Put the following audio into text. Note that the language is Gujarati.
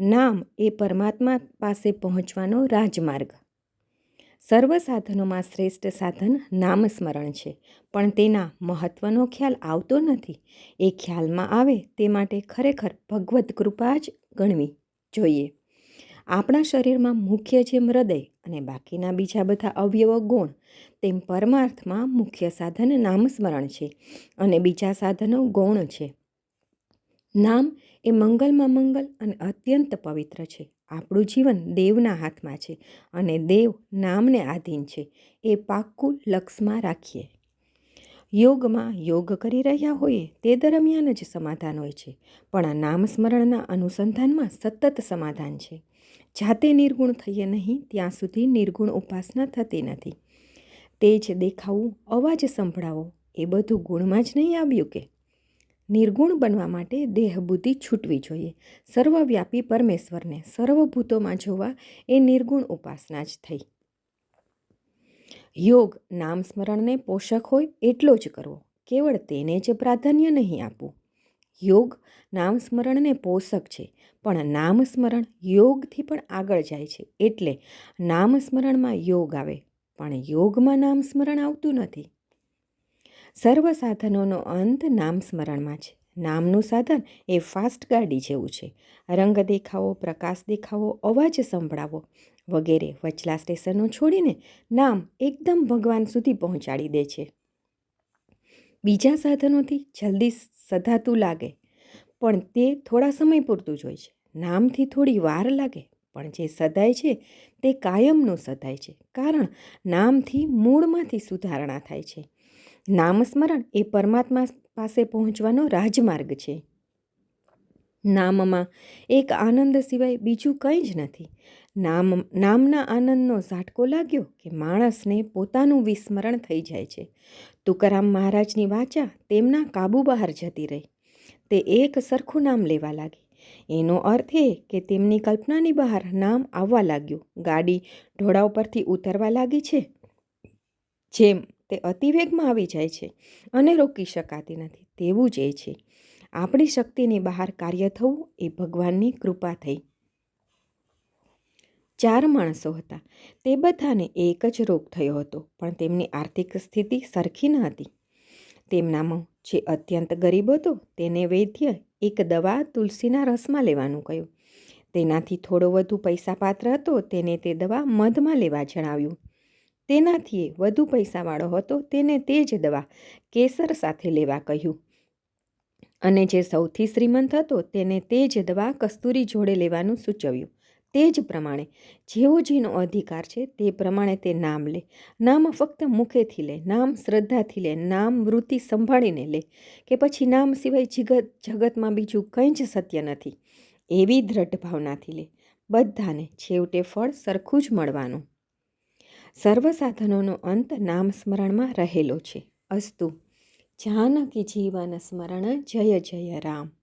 નામ એ પરમાત્મા પાસે પહોંચવાનો રાજમાર્ગ. સર્વ સાધનોમાં શ્રેષ્ઠ સાધન નામસ્મરણ છે, પણ તેના મહત્ત્વનો ખ્યાલ આવતો નથી. એ ખ્યાલમાં આવે તે માટે ખરેખર ભગવદ્ કૃપા જ ગણવી જોઈએ. આપણા શરીરમાં મુખ્ય જેમ હૃદય અને બાકીના બીજા બધા અવયવો ગુણ. તેમ પરમાર્થમાં મુખ્ય સાધન નામસ્મરણ છે અને બીજા સાધનો ગૌણ છે. નામ એ મંગલમાં મંગલ અને અત્યંત પવિત્ર છે. આપણું જીવન દેવના હાથમાં છે અને દેવ નામને આધીન છે. એ પાક્કું લક્ષમાં રાખીએ. યોગમાં યોગ કરી રહ્યા હોઈએ તે દરમિયાન જ સમાધાન હોય છે. પણ આ નામસ્મરણના અનુસંધાનમાં સતત સમાધાન છે. જાતે નિર્ગુણ થઈએ નહીં ત્યાં સુધી નિર્ગુણ ઉપાસના થતી નથી. તે જ દેખાવું, અવાજ સંભળાવો એ બધું ગુણમાં જ નહીં આવ્યું કે? નિર્ગુણ બનવા માટે દેહબુદ્ધિ છૂટવી જોઈએ. સર્વવ્યાપી પરમેશ્વરને સર્વભૂતોમાં જોવા એ નિર્ગુણ ઉપાસના જ થઈ. યોગ નામ સ્મરણને પોષક હોય એટલો જ કરવો. કેવળ તેને જ પ્રાધાન્ય નહીં આપવું. યોગ નામ સ્મરણને પોષક છે, પણ નામ સ્મરણ યોગથી પણ આગળ જાય છે. એટલે નામ સ્મરણમાં યોગ આવે, પણ યોગમાં નામ સ્મરણ આવતું નથી. સર્વ સાધનોનો અંત નામ સ્મરણમાં છે. નામનું સાધન એ ફાસ્ટ ગાડી જેવું છે. રંગ દેખાવો, પ્રકાશ દેખાવો, અવાજ સંભળાવો વગેરે વચલા સ્ટેશનો છોડીને નામ એકદમ ભગવાન સુધી પહોંચાડી દે છે. બીજા સાધનોથી જલ્દી સધાતું લાગે, પણ તે થોડા સમય પૂરતું જ હોય છે. નામથી થોડી વાર લાગે, પણ જે સદાય છે તે કાયમનું સદાય છે, કારણ નામથી મૂળમાંથી સુધારણા થાય છે. નામસ્મરણ એ પરમાત્મા પાસે પહોંચવાનો રાજમાર્ગ છે. નામમાં એક આનંદ સિવાય બીજું કંઈ જ નથી. નામ, નામના આનંદનો ઝાટકો લાગ્યો કે માણસને પોતાનું વિસ્મરણ થઈ જાય છે. તુકારામ મહારાજની વાચા તેમના કાબુ બહાર જતી રહી. તે એક સરખું નામ લેવા લાગી. એનો અર્થ એ કે તેમની કલ્પનાની બહાર નામ આવવા લાગ્યું. ગાડી ઢોળા ઉપરથી ઉતરવા લાગી છે. જેમ તે અતિવેગમાં આવી જાય છે અને રોકી શકાતી નથી. તેવું જ એ છે. આપણી શક્તિની બહાર કાર્ય થવું એ ભગવાનની કૃપા થઈ. ચાર માણસો હતા. તે બધાને એક જ રોગ થયો હતો, પણ તેમની આર્થિક સ્થિતિ સરખી ન હતી. તેમનામાં જે અત્યંત ગરીબ હતો, તેને વૈદ્ય એક દવા તુલસીના રસમાં લેવાનું કહ્યું. તેનાથી થોડો વધુ પૈસા પાત્ર હતો, તેને તે દવા મધમાં લેવા જણાવ્યું. તેનાથી વધુ પૈસાવાળો હતો તેને તે જ દવા કેસર સાથે લેવા કહ્યું. અને જે સૌથી શ્રીમંત હતો તેને તે જ દવા કસ્તુરી જોડે લેવાનું સૂચવ્યું. તે જ પ્રમાણે જેવો જેનો અધિકાર છે તે પ્રમાણે તે નામ લે. નામ ફક્ત મુખેથી લે, નામ શ્રદ્ધાથી લે, નામ વૃત્તિ સંભાળીને લે કે પછી નામ સિવાય જગત, જગતમાં બીજું કંઈ જ સત્ય નથી. એવી દ્રઢ ભાવનાથી લે. બધાને છેવટે ફળ સરખું જ મળવાનું. સર્વ સાધનોનો અંત નામ સ્મરણમાં રહેલો છે. અસ્તુ. જાનકી જીવન સ્મરણ જય જય રામ.